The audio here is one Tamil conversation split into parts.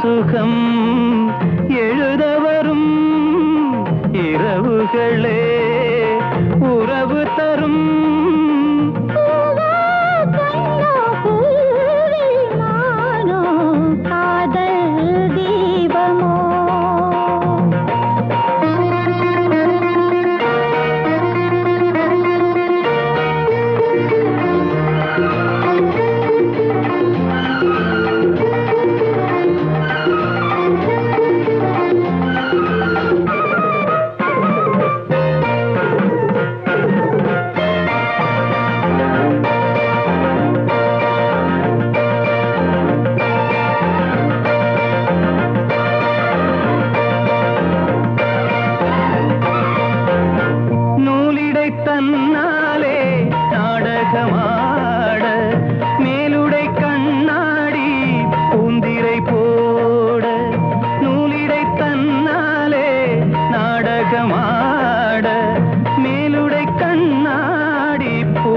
Come.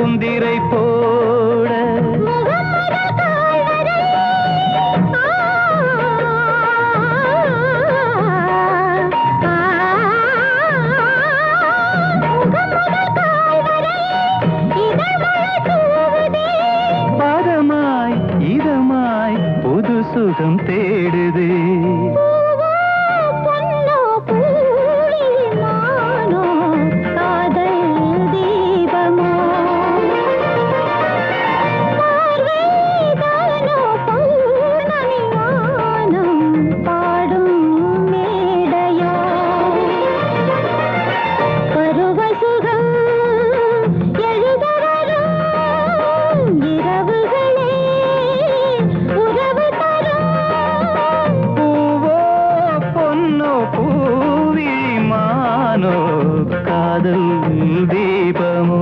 பூந்திரை போட. பாதமாய் இதமாய் புது சுகம் தேடுதே. പൂവിഴിമാനോ കാതൽ ദീപമോ